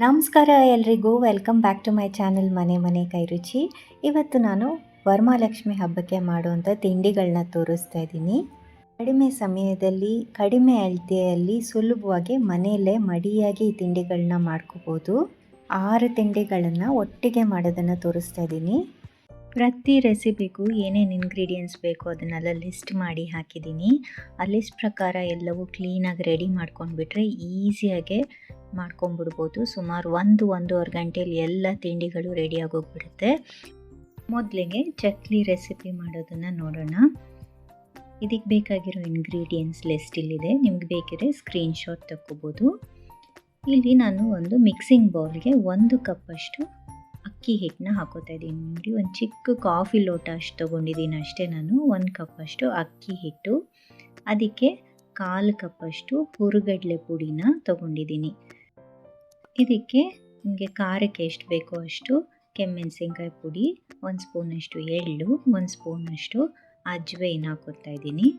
ನಮಸ್ಕಾರ ಎಲ್ರಿಗೂ. Welcome back to my channel ಮನೆ ಮನೆ ಕೈರುಚಿ ಇವತ್ತು ನಾನು ವರಮಹಾಲಕ್ಷ್ಮಿ ಹಬ್ಬಕ್ಕೆ ಮಾಡುವಂಥ ತಿಂಡಿಗಳನ್ನ ತೋರಿಸ್ತಾ ಇದ್ದೀನಿ. ಕಡಿಮೆ ಸಮಯದಲ್ಲಿ, ಕಡಿಮೆ ಅಳತೆಯಲ್ಲಿ ಸುಲಭವಾಗಿ ಮನೆಯಲ್ಲೇ ಮಡಿಯಾಗಿ ತಿಂಡಿಗಳನ್ನ ಮಾಡ್ಕೋಬೋದು. ಆರು ತಿಂಡಿಗಳನ್ನು ಒಟ್ಟಿಗೆ ಮಾಡೋದನ್ನು ತೋರಿಸ್ತಾ ಇದ್ದೀನಿ. ಪ್ರತಿ ರೆಸಿಪಿಗೂ ಏನೇನು ಇಂಗ್ರೀಡಿಯೆಂಟ್ಸ್ ಬೇಕೋ ಅದನ್ನೆಲ್ಲ ಲಿಸ್ಟ್ ಮಾಡಿ ಹಾಕಿದ್ದೀನಿ. ಆ ಲಿಸ್ಟ್ ಪ್ರಕಾರ ಎಲ್ಲವೂ ಕ್ಲೀನಾಗಿ ರೆಡಿ ಮಾಡ್ಕೊಂಡ್ಬಿಟ್ರೆ ಈಸಿಯಾಗೆ ಮಾಡ್ಕೊಂಡ್ಬಿಡ್ಬೋದು. ಸುಮಾರು ಒಂದು, ಒಂದೂವರೆ ಗಂಟೆಯಲ್ಲಿ ಎಲ್ಲ ತಿಂಡಿಗಳು ರೆಡಿಯಾಗೋಗ್ಬಿಡುತ್ತೆ ಮೊದಲಿಗೆ ಚಕ್ಲಿ ರೆಸಿಪಿ ಮಾಡೋದನ್ನು ನೋಡೋಣ. ಇದಕ್ಕೆ ಬೇಕಾಗಿರೋ ಇಂಗ್ರೀಡಿಯೆಂಟ್ಸ್ ಲಿಸ್ಟ್ ಇಲ್ಲಿದೆ. ನಿಮ್ಗೆ ಬೇಕಿದ್ರೆ ಸ್ಕ್ರೀನ್ಶಾಟ್ ತಗೋಬೋದು ಇಲ್ಲಿ ನಾನು ಒಂದು ಮಿಕ್ಸಿಂಗ್ ಬೌಲ್ಗೆ ಒಂದು ಕಪ್ಪಷ್ಟು ಅಕ್ಕಿ ಹಿಟ್ಟನ್ನ ಹಾಕೋತಾ ಇದ್ದೀನಿ. ನೋಡಿ, ಒಂದು ಚಿಕ್ಕ ಕಾಫಿ ಲೋಟ ಅಷ್ಟು ತೊಗೊಂಡಿದ್ದೀನಿ ಅಷ್ಟೇ ನಾನು. ಒಂದು ಕಪ್ಪಷ್ಟು ಅಕ್ಕಿ ಹಿಟ್ಟು. ಅದಕ್ಕೆ ಕಾಲು ಕಪ್ಪಷ್ಟು ಹುರುಗಡ್ಲೆ ಪುಡಿನ ತೊಗೊಂಡಿದ್ದೀನಿ. ಇದಕ್ಕೆ ನಿಮಗೆ ಖಾರಕ್ಕೆ ಎಷ್ಟು ಬೇಕೋ ಅಷ್ಟು ಕೆಮ್ಮೆಣಸಿನ್ಕಾಯಿ ಪುಡಿ, ಒಂದು ಸ್ಪೂನಷ್ಟು ಎಳ್ಳು, ಒಂದು ಸ್ಪೂನಷ್ಟು ಅಜ್ವೈನ್ ಹಾಕೋತಾ ಇದ್ದೀನಿ.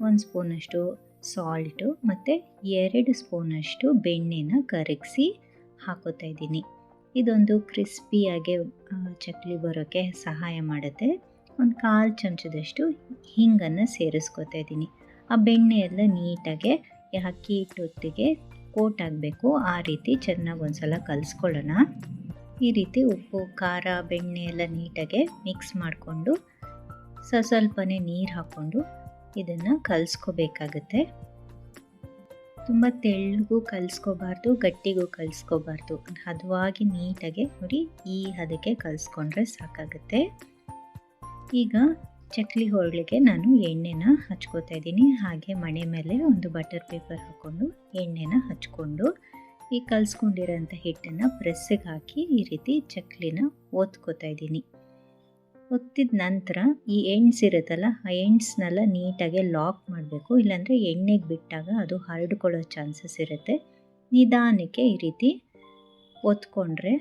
ಒಂದು ಸ್ಪೂನಷ್ಟು ಸಾಲ್ಟು ಮತ್ತು ಎರಡು ಸ್ಪೂನಷ್ಟು ಬೆಣ್ಣೆನ ಕರಗಿಸಿ ಹಾಕೋತಾ ಇದ್ದೀನಿ. ಇದೊಂದು ಕ್ರಿಸ್ಪಿಯಾಗಿ ಚಕ್ಲಿ ಬರೋಕ್ಕೆ ಸಹಾಯ ಮಾಡುತ್ತೆ. ಒಂದು ಕಾಲು ಚಮಚದಷ್ಟು ಹಿಂಗನ್ನು ಸೇರಿಸ್ಕೊತಾ ಇದ್ದೀನಿ. ಆ ಬೆಣ್ಣೆ ಎಲ್ಲ ನೀಟಾಗಿ ಅಕ್ಕಿ ಹಿಟ್ಟೊತ್ತಿಗೆ ಕೋಟ್ ಆಗಬೇಕು ಆ ರೀತಿ ಚೆನ್ನಾಗಿ ಒಂದು ಸಲ ಕಲಿಸ್ಕೊಳ್ಳೋಣ. ಈ ರೀತಿ ಉಪ್ಪು, ಖಾರ, ಬೆಣ್ಣೆ ಎಲ್ಲ ನೀಟಾಗೆ ಮಿಕ್ಸ್ ಮಾಡಿಕೊಂಡು ಸ, ಸ್ವಲ್ಪನೇ ನೀರು ಹಾಕ್ಕೊಂಡು ಇದನ್ನು ಕಲಿಸ್ಕೋಬೇಕಾಗತ್ತೆ. ತುಂಬ ತೆಳ್ಳಗೂ ಕಲಿಸ್ಕೋಬಾರ್ದು, ಗಟ್ಟಿಗೂ ಕಲಿಸ್ಕೋಬಾರ್ದು. ಹದವಾಗಿ ನೀಟಾಗಿ ನೋಡಿ, ಈ ಹದಕ್ಕೆ ಕಲಿಸ್ಕೊಂಡ್ರೆ ಸಾಕಾಗುತ್ತೆ. ಈಗ ಚಕ್ಲಿ ಹೋಳಿಗೆ ನಾನು ಎಣ್ಣೆನ ಹಚ್ಕೋತಾ ಇದ್ದೀನಿ. ಹಾಗೆ ಮಣೆ ಮೇಲೆ ಒಂದು ಬಟರ್ ಪೇಪರ್ ಹಾಕ್ಕೊಂಡು ಎಣ್ಣೆನ ಹಚ್ಕೊಂಡು ಈ ಕಲಿಸ್ಕೊಂಡಿರೋಂಥ ಹಿಟ್ಟನ್ನು ಪ್ರೆಸ್ಸಿಗೆ ಹಾಕಿ ಈ ರೀತಿ ಚಕ್ಲಿನ ಓದ್ಕೋತಾ ಇದ್ದೀನಿ. ಒತ್ತಿದ ನಂತರ ಈ ಎಂಡ್ಸ್ ಇರುತ್ತಲ್ಲ, ಆ ಎಂಡ್ಸ್ನೆಲ್ಲ ನೀಟಾಗಿ ಲಾಕ್ ಮಾಡಬೇಕು. ಇಲ್ಲಾಂದರೆ ಎಣ್ಣೆಗೆ ಬಿಟ್ಟಾಗ ಅದು ಹರಡ್ಕೊಳ್ಳೋ ಚಾನ್ಸಸ್ ಇರುತ್ತೆ. ನಿಧಾನಕ್ಕೆ ಈ ರೀತಿ ಒತ್ಕೊಂಡ್ರೆ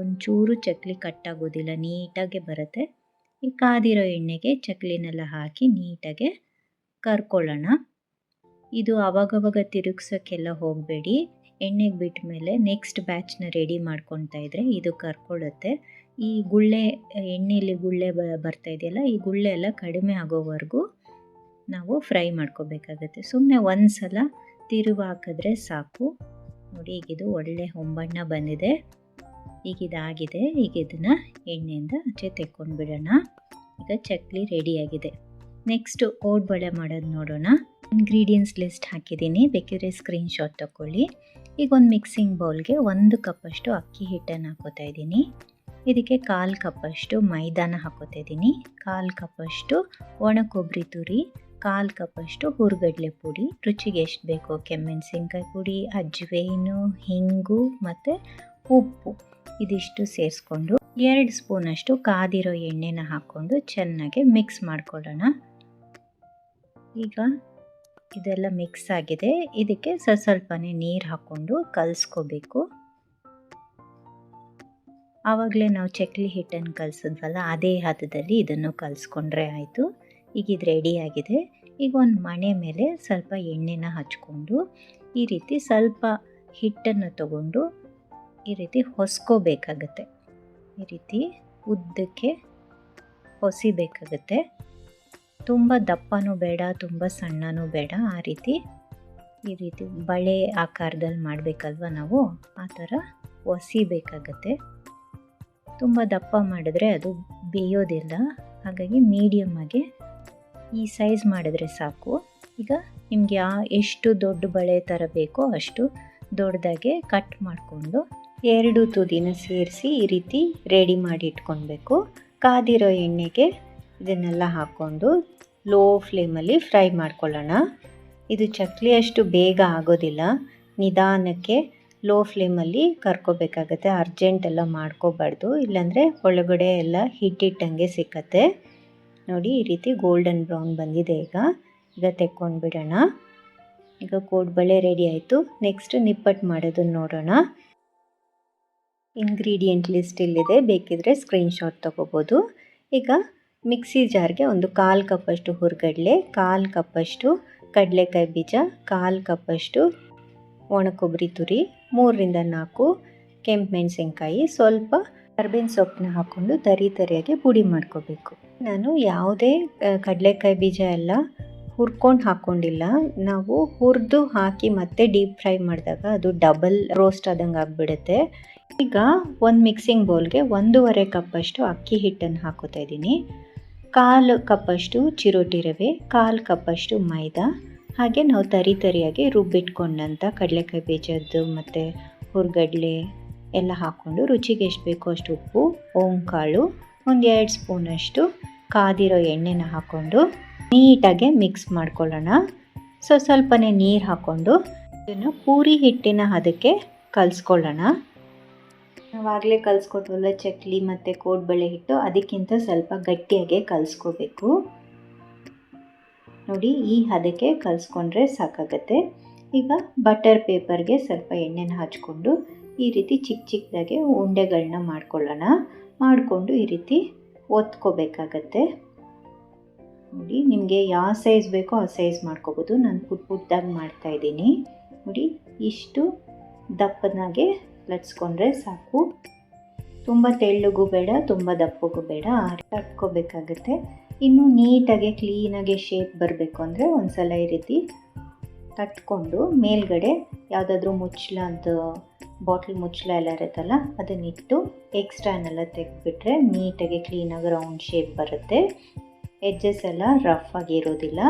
ಒಂಚೂರು ಚಕ್ಲಿ ಕಟ್ಟಾಗೋದಿಲ್ಲ, ನೀಟಾಗೆ ಬರುತ್ತೆ. ಈ ಕಾದಿರೋ ಎಣ್ಣೆಗೆ ಚಕ್ಲಿನೆಲ್ಲ ಹಾಕಿ ನೀಟಾಗೆ ಕರ್ಕೊಳ್ಳೋಣ. ಇದು ಅವಾಗವಾಗ ತಿರುಗ್ಸೋಕ್ಕೆಲ್ಲ ಹೋಗಬೇಡಿ. ಎಣ್ಣೆಗೆ ಬಿಟ್ಟ ಮೇಲೆ ನೆಕ್ಸ್ಟ್ ಬ್ಯಾಚ್ನ ರೆಡಿ ಮಾಡ್ಕೊತಾ ಇದ್ದರೆ ಇದು ಕರ್ಕೊಳ್ಳುತ್ತೆ. ಈ ಗುಳ್ಳೆ ಎಣ್ಣೆಯಲ್ಲಿ ಗುಳ್ಳೆ ಬ, ಬರ್ತಾ ಇದೆಯಲ್ಲ, ಈ ಗುಳ್ಳೆ ಎಲ್ಲ ಕಡಿಮೆ ಆಗೋವರೆಗೂ ನಾವು ಫ್ರೈ ಮಾಡ್ಕೋಬೇಕಾಗತ್ತೆ. ಸುಮ್ಮನೆ ಒಂದು ಸಲ ತಿರುವು ಹಾಕಿದ್ರೆ ಸಾಕು. ನೋಡಿ, ಈಗಿದು ಒಳ್ಳೆ ಹೊಂಬಣ್ಣ ಬಂದಿದೆ. ಈಗಿದಾಗಿದೆ. ಈಗ ಇದನ್ನು ಎಣ್ಣೆಯಿಂದ ಆಚೆ ತೆಕ್ಕೊಂಡು ಬಿಡೋಣ. ಈಗ ಚಕ್ಲಿ ರೆಡಿಯಾಗಿದೆ. ನೆಕ್ಸ್ಟು ಬಳೆ ಮಾಡೋದು ನೋಡೋಣ. ಇಂಗ್ರೀಡಿಯೆಂಟ್ಸ್ ಲಿಸ್ಟ್ ಹಾಕಿದ್ದೀನಿ. ಬೇಕಿದ್ರೆ ಸ್ಕ್ರೀನ್ಶಾಟ್ ತಗೊಳ್ಳಿ ಈಗ ಒಂದು ಮಿಕ್ಸಿಂಗ್ ಬೌಲ್ಗೆ ಒಂದು ಕಪ್ಪಷ್ಟು ಅಕ್ಕಿ ಹಿಟ್ಟನ್ನು ಹಾಕೋತಾ ಇದ್ದೀನಿ. ಇದಕ್ಕೆ ಕಾಲು ಕಪ್ಪಷ್ಟು ಮೈದಾನ ಹಾಕೋತಾ ಇದ್ದೀನಿ ಕಾಲು ಕಪ್ಪಷ್ಟು ಒಣ ಕೊಬ್ಬರಿ ತುರಿ, ಕಾಲು ಕಪ್ಪಷ್ಟು ಹುರ್ಗಡ್ಲೆ ಪುಡಿ. ರುಚಿಗೆ ಎಷ್ಟು ಬೇಕೋ ಕೆಮ್ಮೆಣಸಿನ್ಕಾಯಿ ಪುಡಿ ಅಜ್ವೇನು ಹಿಂಗು ಮತ್ತು ಉಪ್ಪು ಇದಿಷ್ಟು ಸೇರಿಸ್ಕೊಂಡು ಎರಡು ಸ್ಪೂನಷ್ಟು ಕಾದಿರೋ ಎಣ್ಣೆನ ಹಾಕ್ಕೊಂಡು ಚೆನ್ನಾಗಿ ಮಿಕ್ಸ್ ಮಾಡ್ಕೊಳ್ಳೋಣ. ಈಗ ಇದೆಲ್ಲ ಮಿಕ್ಸ್ ಆಗಿದೆ. ಇದಕ್ಕೆ ಸ್ವಲ್ಪ ಸ್ವಲ್ಪನೇ ನೀರು ಹಾಕ್ಕೊಂಡು ಕಲಿಸ್ಕೋಬೇಕು. ಆವಾಗಲೇ ನಾವು ಚಕ್ಲಿ ಹಿಟ್ಟನ್ನು ಕಲಿಸಿದ್ವಲ್ಲ, ಅದೇ ಹದದಲ್ಲಿ ಇದನ್ನು ಕಲಿಸ್ಕೊಂಡ್ರೆ ಆಯಿತು. ಈಗ ಇದು ರೆಡಿಯಾಗಿದೆ ಈಗ ಒಂದು ಮಣೆ ಮೇಲೆ ಸ್ವಲ್ಪ ಎಣ್ಣೆನ ಹಚ್ಕೊಂಡು, ಈ ರೀತಿ ಸ್ವಲ್ಪ ಹಿಟ್ಟನ್ನು ತಗೊಂಡು ಈ ರೀತಿ ಹೊಸ್ಕೋಬೇಕಾಗತ್ತೆ. ಈ ರೀತಿ ಉದ್ದಕ್ಕೆ ಹೊಸಿಬೇಕಾಗತ್ತೆ. ತುಂಬ ದಪ್ಪನೂ ಬೇಡ, ತುಂಬ ಸಣ್ಣನೂ ಬೇಡ. ಆ ರೀತಿ, ಈ ರೀತಿ ಬಳೆ ಆಕಾರದಲ್ಲಿ ಮಾಡಬೇಕಲ್ವ ನಾವು? ಆ ಥರ ಹೊಸಿಬೇಕಾಗತ್ತೆ. ತುಂಬ ದಪ್ಪ ಮಾಡಿದ್ರೆ ಅದು ಬೇಯೋದಿಲ್ಲ. ಹಾಗಾಗಿ ಮೀಡಿಯಮ್ಮಾಗೆ ಈ ಸೈಜ್ ಮಾಡಿದ್ರೆ ಸಾಕು. ಈಗ ನಿಮಗೆ ಯಾ ಎಷ್ಟು ದೊಡ್ಡ ಬಳೆ ಥರ ಬೇಕೋ ಅಷ್ಟು ದೊಡ್ಡದಾಗೆ ಕಟ್ ಮಾಡಿಕೊಂಡು ಎರಡು ತುದಿನ ಸೇರಿಸಿ ಈ ರೀತಿ ರೆಡಿ ಮಾಡಿ ಇಟ್ಕೊಳ್ಬೇಕು. ಕಾದಿರೋ ಎಣ್ಣೆಗೆ ಇದನ್ನೆಲ್ಲ ಹಾಕ್ಕೊಂಡು ಲೋ ಫ್ಲೇಮಲ್ಲಿ ಫ್ರೈ ಮಾಡ್ಕೊಳ್ಳೋಣ. ಇದು ಚಕ್ಲಿಯಷ್ಟು ಬೇಗ ಆಗೋದಿಲ್ಲ. ನಿಧಾನಕ್ಕೆ ಲೋ ಫ್ಲೇಮಲ್ಲಿ ಕರ್ಕೋಬೇಕಾಗತ್ತೆ. ಅರ್ಜೆಂಟೆಲ್ಲ ಮಾಡ್ಕೋಬಾರ್ದು. ಇಲ್ಲಾಂದರೆ ಒಳಗಡೆ ಎಲ್ಲ ಹಿಟ್ಟಿಟ್ಟಂಗೆ ಸಿಕ್ಕತ್ತೆ. ನೋಡಿ, ಈ ರೀತಿ ಗೋಲ್ಡನ್ ಬ್ರೌನ್ ಬಂದಿದೆ ಈಗ. ಈಗ ತೆಕ್ಕೊಂಡು ಬಿಡೋಣ ಈಗ ಕೋಡ್ಬಳೆ ರೆಡಿ ಆಯಿತು. ನೆಕ್ಸ್ಟ್ ನಿಪ್ಪಟ್ಟು ಮಾಡೋದನ್ನು ನೋಡೋಣ. ಇಂಗ್ರೀಡಿಯೆಂಟ್ ಲಿಸ್ಟ್ ಇಲ್ಲಿದೆ. ಬೇಕಿದ್ರೆ ಸ್ಕ್ರೀನ್ಶಾಟ್ ತೊಗೋಬೋದು. ಈಗ ಮಿಕ್ಸಿ ಜಾರ್ಗೆ ಒಂದು ಕಾಲು ಕಪ್ಪಷ್ಟು ಹುರ್ಗಡ್ಲೆ, ಕಾಲು ಕಪ್ಪಷ್ಟು ಕಡಲೆಕಾಯಿ ಬೀಜ, ಕಾಲು ಕಪ್ಪಷ್ಟು ಒಣ ಕೊಬ್ಬರಿ ತುರಿ ಮೂರರಿಂದ ನಾಲ್ಕು ಕೆಂಪು ಮೆಣಸಿನ್ಕಾಯಿ ಸ್ವಲ್ಪ ಕರ್ಬೇವಿನ ಸೊಪ್ಪನ್ನ ಹಾಕ್ಕೊಂಡು ತರಿ ತರಿಯಾಗಿ ಪುಡಿ ಮಾಡ್ಕೋಬೇಕು. ನಾನು ಯಾವುದೇ ಕಡಲೆಕಾಯಿ ಬೀಜ ಎಲ್ಲ ಹುರ್ಕೊಂಡು ಹಾಕ್ಕೊಂಡಿಲ್ಲ ನಾವು ಹುರಿದು ಹಾಕಿ ಮತ್ತೆ ಡೀಪ್ ಫ್ರೈ ಮಾಡಿದಾಗ ಅದು ಡಬಲ್ ರೋಸ್ಟ್ ಆದಂಗೆ ಆಗಿಬಿಡುತ್ತೆ. ಈಗ ಒಂದು ಮಿಕ್ಸಿಂಗ್ ಬೌಲ್ಗೆ ಒಂದೂವರೆ ಕಪ್ಪಷ್ಟು ಅಕ್ಕಿ ಹಿಟ್ಟನ್ನು ಹಾಕೋತಾ ಇದ್ದೀನಿ. ಕಾಲು ಕಪ್ಪಷ್ಟು ಚಿರೋಟಿ ರವೆ, ಕಾಲು ಕಪ್ಪಷ್ಟು ಮೈದಾ ಹಾಗೆ ನಾವು ತರಿ ತರಿಯಾಗಿ ರುಬ್ಬಿಟ್ಕೊಂಡಂಥ ಕಡಲೆಕಾಯಿ ಬೀಜದ್ದು ಮತ್ತು ಹುರ್ಗಡ್ಲೆ ಎಲ್ಲ ಹಾಕ್ಕೊಂಡು ರುಚಿಗೆ ಎಷ್ಟು ಬೇಕೋ ಅಷ್ಟು ಉಪ್ಪು, ಓಂಕಾಳು, ಒಂದು ಎರಡು ಸ್ಪೂನಷ್ಟು ಕಾದಿರೋ ಎಣ್ಣೆನ ಹಾಕ್ಕೊಂಡು ನೀಟಾಗಿ ಮಿಕ್ಸ್ ಮಾಡ್ಕೊಳ್ಳೋಣ. ಸೊ, ಸ್ವಲ್ಪನೇ ನೀರು ಹಾಕ್ಕೊಂಡು ಇದನ್ನು ಪೂರಿ ಹಿಟ್ಟಿನ ಅದಕ್ಕೆ ಕಲಿಸ್ಕೊಳ್ಳೋಣ. ನಾವಾಗಲೇ ಕಲಿಸ್ಕೊಟ್ವಲ್ಲ ಚಕ್ಲಿ ಮತ್ತು ಕೋಡ್ಬಳೆ ಹಿಟ್ಟು, ಅದಕ್ಕಿಂತ ಸ್ವಲ್ಪ ಗಟ್ಟಿಯಾಗೆ ಕಲಿಸ್ಕೋಬೇಕು. ನೋಡಿ, ಈ ಹದಕ್ಕೆ ಕಲಿಸ್ಕೊಂಡ್ರೆ ಸಾಕಾಗತ್ತೆ. ಈಗ ಬಟರ್ ಪೇಪರ್ಗೆ ಸ್ವಲ್ಪ ಎಣ್ಣೆನ ಹಚ್ಕೊಂಡು ಈ ರೀತಿ ಚಿಕ್ಕ ಚಿಕ್ಕದಾಗೆ ಉಂಡೆಗಳನ್ನ ಮಾಡ್ಕೊಳ್ಳೋಣ. ಮಾಡಿಕೊಂಡು ಈ ರೀತಿ ಒತ್ಕೋಬೇಕಾಗತ್ತೆ. ನೋಡಿ, ನಿಮಗೆ ಯಾವ ಸೈಜ್ ಬೇಕೋ ಆ ಸೈಜ್ ಮಾಡ್ಕೋಬೋದು. ನಾನು ಪುಟ್ ಪುಟ್ಟದಾಗಿ ಮಾಡ್ತಾಯಿದ್ದೀನಿ ನೋಡಿ, ಇಷ್ಟು ದಪ್ಪನಾಗೆ ಲಟ್ಸ್ಕೊಂಡ್ರೆ ಸಾಕು. ತುಂಬ ತೆಳ್ಳಗೂ ಬೇಡ, ತುಂಬ ದಪ್ಪಗೂ ಬೇಡ. ತಟ್ಕೋಬೇಕಾಗತ್ತೆ. ಇನ್ನು ನೀಟಾಗಿ ಕ್ಲೀನಾಗಿ ಶೇಪ್ ಬರಬೇಕು ಅಂದರೆ ಒಂದು ಸಲ ಈ ರೀತಿ ತಟ್ಕೊಂಡು ಮೇಲ್ಗಡೆ ಯಾವುದಾದ್ರೂ ಮುಚ್ಚಳ ಅಂತ ಬಾಟ್ಲ್ ಮುಚ್ಚಳ ಎಲ್ಲ ಇರುತ್ತಲ್ಲ ಅದನ್ನಿಟ್ಟು ಎಕ್ಸ್ಟ್ರಾನೆಲ್ಲ ತೆಗೆದುಬಿಟ್ರೆ ನೀಟಾಗಿ ಕ್ಲೀನಾಗಿ ರೌಂಡ್ ಶೇಪ್ ಬರುತ್ತೆ. ಎಡ್ಜಸ್ ಎಲ್ಲ ರಫ್ ಆಗಿರೋದಿಲ್ಲ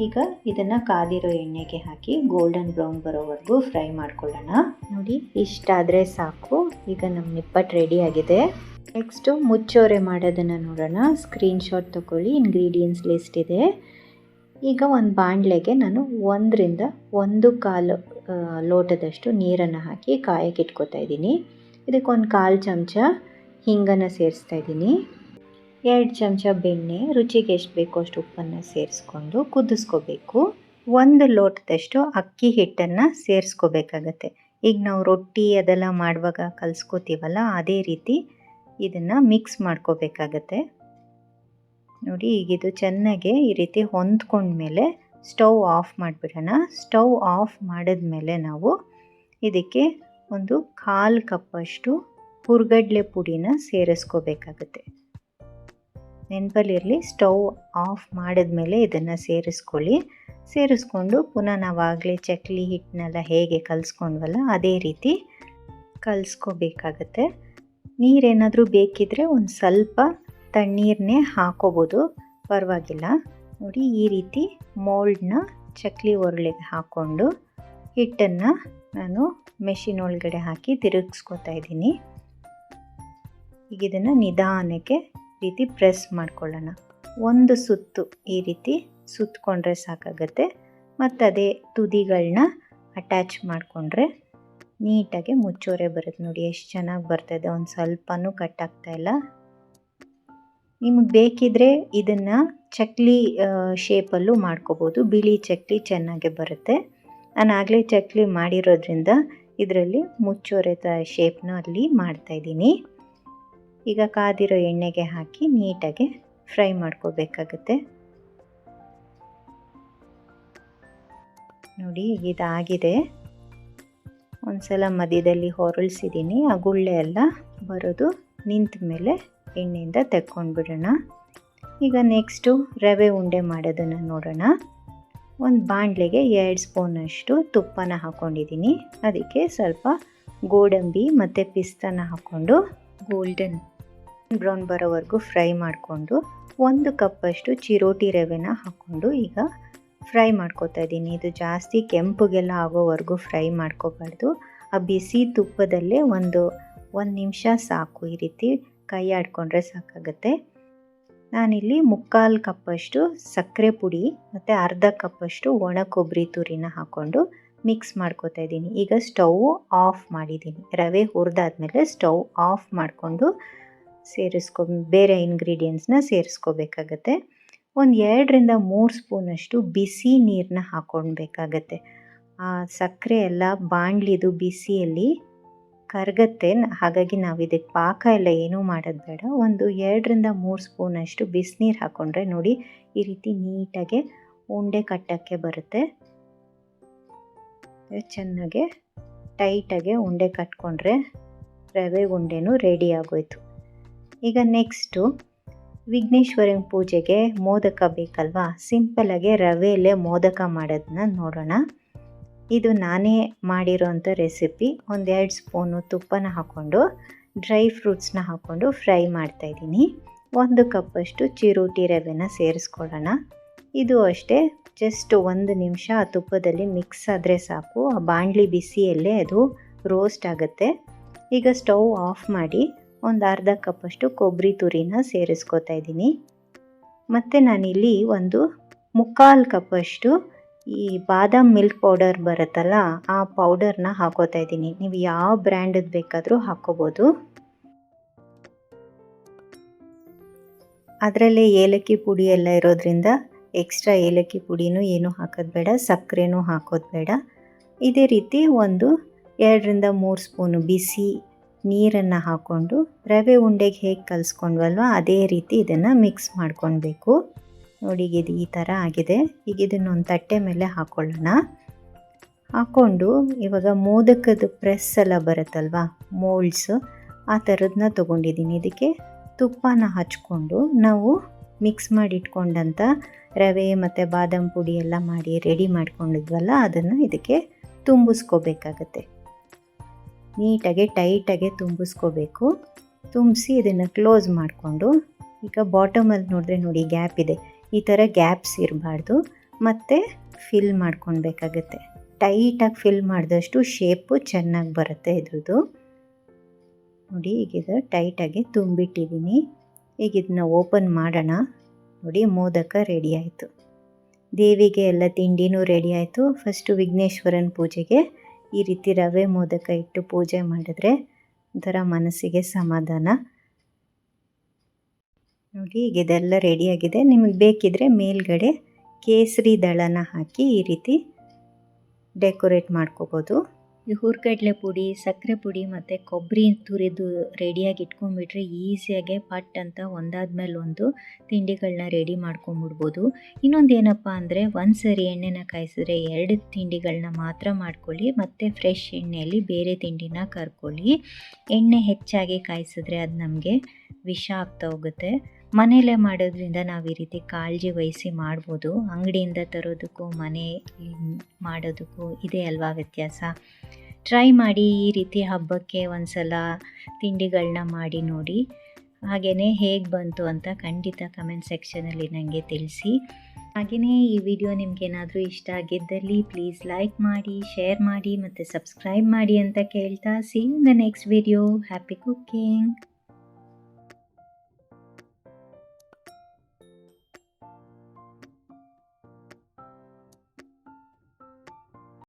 ಈಗ ಇದನ್ನು ಕಾದಿರೋ ಎಣ್ಣೆಗೆ ಹಾಕಿ ಗೋಲ್ಡನ್ ಬ್ರೌನ್ ಬರೋವರೆಗೂ ಫ್ರೈ ಮಾಡ್ಕೊಳ್ಳೋಣ. ನೋಡಿ, ಇಷ್ಟಾದರೆ ಸಾಕು. ಈಗ ನಮ್ಮ ನಿಪ್ಪಟ್ಟು ರೆಡಿ ಆಗಿದೆ. ನೆಕ್ಸ್ಟು ಮುಚ್ಚೋರೆ ಮಾಡೋದನ್ನು ನೋಡೋಣ. ಸ್ಕ್ರೀನ್ಶಾಟ್ ತೊಗೊಳ್ಳಿ. ಇಂಗ್ರೀಡಿಯೆಂಟ್ಸ್ ಲಿಸ್ಟ್ ಇದೆ. ಈಗ ಒಂದು ಬಾಣಲೆಗೆ ನಾನು ಒಂದರಿಂದ ಒಂದು ಕಾಲು ಲೋಟದಷ್ಟು ನೀರನ್ನು ಹಾಕಿ ಕಾಯಕ್ಕೆ ಇಟ್ಕೋತಾ ಇದ್ದೀನಿ. ಇದಕ್ಕೆ ಒಂದು ಕಾಲು ಚಮಚ ಹಿಂಗನ್ನು ಸೇರಿಸ್ತಾ ಇದ್ದೀನಿ. ಎರಡು ಚಮಚ ಬೆಣ್ಣೆ, ರುಚಿಗೆ ಎಷ್ಟು ಬೇಕೋ ಅಷ್ಟು ಉಪ್ಪನ್ನು ಸೇರಿಸ್ಕೊಂಡು ಕುದಿಸ್ಕೋಬೇಕು. ಒಂದು ಲೋಟದಷ್ಟು ಅಕ್ಕಿ ಹಿಟ್ಟನ್ನು ಸೇರಿಸ್ಕೋಬೇಕಾಗತ್ತೆ. ಈಗ ನಾವು ರೊಟ್ಟಿ ಅದೆಲ್ಲ ಮಾಡುವಾಗ ಕಲಿಸ್ಕೋತೀವಲ್ಲ, ಅದೇ ರೀತಿ ಇದನ್ನು ಮಿಕ್ಸ್ ಮಾಡ್ಕೋಬೇಕಾಗತ್ತೆ. ನೋಡಿ ಈಗ ಇದು ಚೆನ್ನಾಗಿ ಈ ರೀತಿ ಹೊಂದ್ಕೊಂಡ್ಮೇಲೆ ಸ್ಟವ್ ಆಫ್ ಮಾಡಿಬಿಡೋಣ. ಸ್ಟವ್ ಆಫ್ ಮಾಡಿದ್ಮೇಲೆ ನಾವು ಇದಕ್ಕೆ ಒಂದು ಕಾಲು ಕಪ್ಪಷ್ಟು ಹುರ್ಗಡ್ಲೆ ಪುಡಿನ ಸೇರಿಸ್ಕೋಬೇಕಾಗತ್ತೆ. ನೆನಪಲ್ಲಿರಲಿ ಸ್ಟವ್ ಆಫ್ ಮಾಡಿದ್ಮೇಲೆ ಇದನ್ನು ಸೇರಿಸ್ಕೊಳ್ಳಿ. ಸೇರಿಸ್ಕೊಂಡು ಪುನಃ ನಾವಾಗಲೇ ಚಕ್ಲಿ ಹಿಟ್ಟನ್ನೆಲ್ಲ ಹೇಗೆ ಕಲಿಸ್ಕೊಂಡ್ವಲ್ಲ, ಅದೇ ರೀತಿ ಕಲಿಸ್ಕೋಬೇಕಾಗತ್ತೆ. ನೀರೇನಾದರೂ ಬೇಕಿದ್ದರೆ ಒಂದು ಸ್ವಲ್ಪ ತಣ್ಣೀರನ್ನೇ ಹಾಕೋಬೋದು. ಪರವಾಗಿಲ್ಲ. ನೋಡಿ, ಈ ರೀತಿ ಮೋಲ್ಡ್ನ ಚಕ್ಲಿ ಒರಳಿಗೆ ಹಾಕ್ಕೊಂಡು ಹಿಟ್ಟನ್ನು ನಾನು ಮೆಷಿನ್ ಒಳಗಡೆ ಹಾಕಿ ತಿರುಗಿಸ್ಕೊತಾ ಇದ್ದೀನಿ. ಈಗ ಇದನ್ನು ನಿಧಾನಕ್ಕೆ ರೀತಿ ಪ್ರೆಸ್ ಮಾಡ್ಕೊಳ್ಳೋಣ. ಒಂದು ಸುತ್ತು ಈ ರೀತಿ ಸುತ್ತಕೊಂಡ್ರೆ ಸಾಕಾಗತ್ತೆ. ಮತ್ತು ಅದೇ ತುದಿಗಳನ್ನ ಅಟ್ಯಾಚ್ ಮಾಡಿಕೊಂಡ್ರೆ ನೀಟಾಗಿ ಮುಚ್ಚೋರೆ ಬರುತ್ತೆ ನೋಡಿ, ಎಷ್ಟು ಚೆನ್ನಾಗಿ ಬರ್ತದೆ. ಒಂದು ಸ್ವಲ್ಪನೂ ಕಟ್ಟಾಗ್ತಾ ಇಲ್ಲ. ನಿಮಗೆ ಬೇಕಿದ್ರೆ ಇದನ್ನು ಚಕ್ಲಿ ಶೇಪಲ್ಲೂ ಮಾಡ್ಕೋಬೋದು. ಬಿಳಿ ಚಕ್ಲಿ ಚೆನ್ನಾಗೆ ಬರುತ್ತೆ. ನಾನು ಆಗಲೇ ಚಕ್ಲಿ ಮಾಡಿರೋದ್ರಿಂದ ಇದರಲ್ಲಿ ಮುಚ್ಚೋರೆ ತ ಶೇಪ್ನ ಅಲ್ಲಿ ಮಾಡ್ತಾಯಿದ್ದೀನಿ ಈಗ ಕಾದಿರೋ ಎಣ್ಣೆಗೆ ಹಾಕಿ ನೀಟಾಗಿ ಫ್ರೈ ಮಾಡ್ಕೋಬೇಕಾಗುತ್ತೆ. ನೋಡಿ, ಇದಾಗಿದೆ. ಒಂದು ಸಲ ಮಧ್ಯದಲ್ಲಿ ಹೊರಳಿಸಿದ್ದೀನಿ. ಆ ಗುಳ್ಳೆ ಎಲ್ಲ ಬರೋದು ನಿಂತ ಮೇಲೆ ಎಣ್ಣೆಯಿಂದ ತೆಕ್ಕೊಂಡ್ಬಿಡೋಣ. ಈಗ ನೆಕ್ಸ್ಟು ರವೆ ಉಂಡೆ ಮಾಡೋದನ್ನು ನೋಡೋಣ. ಒಂದು ಬಾಣಲೆಗೆ ಎರಡು ಸ್ಪೂನಷ್ಟು ತುಪ್ಪನ ಹಾಕ್ಕೊಂಡಿದ್ದೀನಿ ಅದಕ್ಕೆ ಸ್ವಲ್ಪ ಗೋಡಂಬಿ ಮತ್ತು ಪಿಸ್ತಾನ ಹಾಕ್ಕೊಂಡು ಗೋಲ್ಡನ್ ಬ್ರೌನ್ ಬರೋವರೆಗೂ ಫ್ರೈ ಮಾಡಿಕೊಂಡು ಒಂದು ಕಪ್ಪಷ್ಟು ಚಿರೋಟಿ ರವೆನ ಹಾಕ್ಕೊಂಡು ಈಗ ಫ್ರೈ ಮಾಡ್ಕೋತಾ ಇದ್ದೀನಿ. ಇದು ಜಾಸ್ತಿ ಕೆಂಪುಗೆಲ್ಲ ಆಗೋವರೆಗೂ ಫ್ರೈ ಮಾಡ್ಕೋಬಾರ್ದು. ಆ ಬಿಸಿ ತುಪ್ಪದಲ್ಲೇ ಒಂದು ಒಂದು ನಿಮಿಷ ಸಾಕು ಈ ರೀತಿ ಕೈ ಆಡ್ಕೊಂಡ್ರೆ ಸಾಕಾಗುತ್ತೆ. ನಾನಿಲ್ಲಿ ಮುಕ್ಕಾಲು ಕಪ್ಪಷ್ಟು ಸಕ್ಕರೆ ಪುಡಿ ಮತ್ತು ಅರ್ಧ ಕಪ್ಪಷ್ಟು ಒಣ ಕೊಬ್ಬರಿ ತುರಿನ ಹಾಕ್ಕೊಂಡು ಮಿಕ್ಸ್ ಮಾಡ್ಕೋತಾ ಇದ್ದೀನಿ. ಈಗ ಸ್ಟವ್ ಆಫ್ ಮಾಡಿದ್ದೀನಿ. ರವೆ ಹುರಿದಾದ್ಮೇಲೆ ಸ್ಟವ್ ಆಫ್ ಮಾಡಿಕೊಂಡು ಸೇರಿಸ್ಕೊ ಬೇರೆ ಇಂಗ್ರೀಡಿಯೆಂಟ್ಸ್ನ ಸೇರಿಸ್ಕೋಬೇಕಾಗತ್ತೆ. ಒಂದು ಎರಡರಿಂದ ಮೂರು ಸ್ಪೂನಷ್ಟು ಬಿಸಿ ನೀರನ್ನ ಹಾಕ್ಕೊಳ್ಬೇಕಾಗತ್ತೆ ಆ ಸಕ್ಕರೆ ಎಲ್ಲ ಬಾಣಲಿದು ಬಿಸಿಯಲ್ಲಿ ಕರಗತ್ತೆ. ಹಾಗಾಗಿ ನಾವು ಇದಕ್ಕೆ ಪಾಕ ಎಲ್ಲ ಏನೂ ಮಾಡೋದು ಬೇಡ. ಒಂದು ಎರಡರಿಂದ ಮೂರು ಸ್ಪೂನಷ್ಟು ಬಿಸಿನೀರು ಹಾಕ್ಕೊಂಡ್ರೆ ನೋಡಿ ಈ ರೀತಿ ನೀಟಾಗೆ ಉಂಡೆ ಕಟ್ಟೋಕ್ಕೆ ಬರುತ್ತೆ. ಚೆನ್ನಾಗೆ ಟೈಟಾಗೆ ಉಂಡೆ ಕಟ್ಕೊಂಡ್ರೆ ರವೆ ಉಂಡೆನೂ ರೆಡಿ ಆಗೋಯ್ತು. ಈಗ ನೆಕ್ಸ್ಟು ವಿಘ್ನೇಶ್ವರನ ಪೂಜೆಗೆ ಮೋದಕ ಬೇಕಲ್ವಾ? ಸಿಂಪಲಾಗೆ ರವೆಯಲ್ಲೇ ಮೋದಕ ಮಾಡೋದನ್ನ ನೋಡೋಣ. ಇದು ನಾನೇ ಮಾಡಿರೋಂಥ ರೆಸಿಪಿ ಒಂದೆರಡು ಸ್ಪೂನು ತುಪ್ಪನ ಹಾಕ್ಕೊಂಡು ಡ್ರೈ ಫ್ರೂಟ್ಸ್ನ ಹಾಕ್ಕೊಂಡು ಫ್ರೈ ಮಾಡ್ತಾಯಿದ್ದೀನಿ ಒಂದು ಕಪ್ಪಷ್ಟು ಚಿರೋಟಿ ರವೆನ ಸೇರಿಸ್ಕೊಳ್ಳೋಣ. ಇದು ಅಷ್ಟೇ ಜಸ್ಟ್ ಒಂದು ನಿಮಿಷ ಆ ತುಪ್ಪದಲ್ಲಿ ಮಿಕ್ಸ್ ಆದರೆ ಸಾಕು. ಆ ಬಾಣಲಿ ಬಿಸಿಯಲ್ಲೇ ಅದು ರೋಸ್ಟ್ ಆಗುತ್ತೆ. ಈಗ ಸ್ಟವ್ ಆಫ್ ಮಾಡಿ ಒಂದು ಅರ್ಧ ಕಪ್ಪಷ್ಟು ಕೊಬ್ಬರಿ ತುರಿನ ಸೇರಿಸ್ಕೊತಾ ಇದ್ದೀನಿ. ಮತ್ತು ನಾನಿಲ್ಲಿ ಒಂದು ಮುಕ್ಕಾಲು ಕಪ್ಪಷ್ಟು ಈ ಬಾದಾಮ್ ಮಿಲ್ಕ್ ಪೌಡರ್ ಬರುತ್ತಲ್ಲ, ಆ ಪೌಡರ್ನ ಹಾಕೋತಾ ಇದ್ದೀನಿ. ನೀವು ಯಾವ ಬ್ರ್ಯಾಂಡದ್ದು ಬೇಕಾದರೂ ಹಾಕೋಬೋದು. ಅದರಲ್ಲೇ ಏಲಕ್ಕಿ ಪುಡಿ ಎಲ್ಲ ಇರೋದ್ರಿಂದ ಎಕ್ಸ್ಟ್ರಾ ಏಲಕ್ಕಿ ಪುಡಿನೂ ಏನೂ ಹಾಕೋದು ಬೇಡ, ಸಕ್ಕರೆನೂ ಹಾಕೋದು ಬೇಡ. ಇದೇ ರೀತಿ ಒಂದು ಎರಡರಿಂದ ಮೂರು ಸ್ಪೂನು ಬಿಸಿ ನೀರನ್ನು ಹಾಕ್ಕೊಂಡು ರವೆ ಉಂಡೆಗೆ ಹೇಗೆ ಕಲಿಸ್ಕೊಂಡ್ವಲ್ವ ಅದೇ ರೀತಿ ಇದನ್ನು ಮಿಕ್ಸ್ ಮಾಡ್ಕೊಳ್ಬೇಕು. ನೋಡಿ ಇದು ಈ ಥರ ಆಗಿದೆ. ಈಗ ಇದನ್ನು ಒಂದು ತಟ್ಟೆ ಮೇಲೆ ಹಾಕ್ಕೊಳ್ಳೋಣ ಹಾಕ್ಕೊಂಡು ಇವಾಗ ಮೋದಕದ ಪ್ರೆಸ್ ಎಲ್ಲ ಬರುತ್ತಲ್ವ ಮೋಲ್ಡ್ಸ್ ಆ ಥರದನ್ನ ತೊಗೊಂಡಿದ್ದೀನಿ ಇದಕ್ಕೆ ತುಪ್ಪನ ಹಚ್ಕೊಂಡು ನಾವು ಮಿಕ್ಸ್ ಮಾಡಿ ಇಟ್ಕೊಂಡಂಥ ರವೆ ಮತ್ತು ಬಾದಾಮ್ ಪುಡಿ ಎಲ್ಲ ಮಾಡಿ ರೆಡಿ ಮಾಡ್ಕೊಂಡಿದ್ವಲ್ಲ, ಅದನ್ನು ಇದಕ್ಕೆ ತುಂಬಿಸ್ಕೋಬೇಕಾಗತ್ತೆ. ನೀಟಾಗಿ ಟೈಟಾಗಿ ತುಂಬಿಸ್ಕೋಬೇಕು. ತುಂಬಿಸಿ ಇದನ್ನು ಕ್ಲೋಸ್ ಮಾಡಿಕೊಂಡು, ಈಗ ಬಾಟಮಲ್ಲಿ ನೋಡಿದ್ರೆ ನೋಡಿ ಗ್ಯಾಪ್ ಇದೆ. ಈ ಥರ ಗ್ಯಾಪ್ಸ್ ಇರಬಾರ್ದು. ಮತ್ತು ಫಿಲ್ ಮಾಡ್ಕೊಳ್ಬೇಕಾಗತ್ತೆ. ಟೈಟಾಗಿ ಫಿಲ್ ಮಾಡಿದಷ್ಟು ಶೇಪು ಚೆನ್ನಾಗಿ ಬರುತ್ತೆ ಇದ್ರದ್ದು. ನೋಡಿ, ಈಗ ಇದು ಟೈಟಾಗಿ ತುಂಬಿಟ್ಟಿದ್ದೀನಿ. ಈಗ ಇದನ್ನ ಓಪನ್ ಮಾಡೋಣ. ನೋಡಿ, ಮೋದಕ ರೆಡಿ ಆಯಿತು. ದೇವಿಗೆ ಎಲ್ಲ ತಿಂಡಿನೂ ರೆಡಿ ಆಯಿತು. ಫಸ್ಟು ವಿಘ್ನೇಶ್ವರನ ಪೂಜೆಗೆ ಈ ರೀತಿ ರವೆ, ಮೋದಕ ಇಟ್ಟು ಪೂಜೆ ಮಾಡಿದ್ರೆ ಒಂಥರ ಮನಸ್ಸಿಗೆ ಸಮಾಧಾನ. ನೋಡಿ, ಈಗ ಇದೆಲ್ಲ ರೆಡಿಯಾಗಿದೆ ನಿಮಗೆ ಬೇಕಿದ್ರೆ ಮೇಲ್ಗಡೆ ಕೇಸರಿ ದಳನ ಹಾಕಿ ಈ ರೀತಿ ಡೆಕೋರೇಟ್ ಮಾಡ್ಕೋಬೋದು. ಈ ಹುರ್ಗಡ್ಲೆ ಪುಡಿ, ಸಕ್ಕರೆ ಪುಡಿ ಮತ್ತು ಕೊಬ್ಬರಿ ತುರಿದು ರೆಡಿಯಾಗಿ ಇಟ್ಕೊಂಡ್ಬಿಟ್ರೆ ಈಸಿಯಾಗೆ ಪಟ್ ಅಂತ ಒಂದಾದ್ಮೇಲೆ ಒಂದು ತಿಂಡಿಗಳನ್ನ ರೆಡಿ ಮಾಡ್ಕೊಂಬಿಡ್ಬೋದು ಇನ್ನೊಂದು ಏನಪ್ಪ ಅಂದರೆ ಒಂದು ಸರಿ ಎಣ್ಣೆನ ಕಾಯಿಸಿದ್ರೆ ಎರಡು ತಿಂಡಿಗಳನ್ನ ಮಾತ್ರ ಮಾಡ್ಕೊಳ್ಳಿ, ಮತ್ತು ಫ್ರೆಶ್ ಎಣ್ಣೆಯಲ್ಲಿ ಬೇರೆ ತಿಂಡಿನ ಕರ್ಕೊಳ್ಳಿ. ಎಣ್ಣೆ ಹೆಚ್ಚಾಗಿ ಕಾಯಿಸಿದ್ರೆ ಅದು ನಮಗೆ ವಿಷ ಆಗ್ತಾ ಹೋಗುತ್ತೆ. ಮನೆಯಲ್ಲೇ ಮಾಡೋದ್ರಿಂದ ನಾವು ಈ ರೀತಿ ಕಾಳಜಿ ವಹಿಸಿ ಮಾಡ್ಬೋದು. ಅಂಗಡಿಯಿಂದ ತರೋದಕ್ಕೂ, ಮನೆ ಮಾಡೋದಕ್ಕೂ ಇದೆ ಅಲ್ವಾ ವ್ಯತ್ಯಾಸ? ಟ್ರೈ ಮಾಡಿ ಈ ರೀತಿ ಹಬ್ಬಕ್ಕೆ ಒಂದು ಸಲ ತಿಂಡಿಗಳನ್ನ ಮಾಡಿ ನೋಡಿ. ಹಾಗೆಯೇ ಹೇಗೆ ಬಂತು ಅಂತ ಖಂಡಿತ ಕಮೆಂಟ್ ಸೆಕ್ಷನಲ್ಲಿ ನನಗೆ ತಿಳಿಸಿ. ಹಾಗೆಯೇ ಈ ವಿಡಿಯೋ ನಿಮಗೇನಾದರೂ ಇಷ್ಟ ಆಗಿದ್ದಲ್ಲಿ ಪ್ಲೀಸ್ ಲೈಕ್ ಮಾಡಿ ಶೇರ್ ಮಾಡಿ ಮತ್ತು ಸಬ್ಸ್ಕ್ರೈಬ್ ಮಾಡಿ ಅಂತ ಕೇಳ್ತಾ. See the next video happy cooking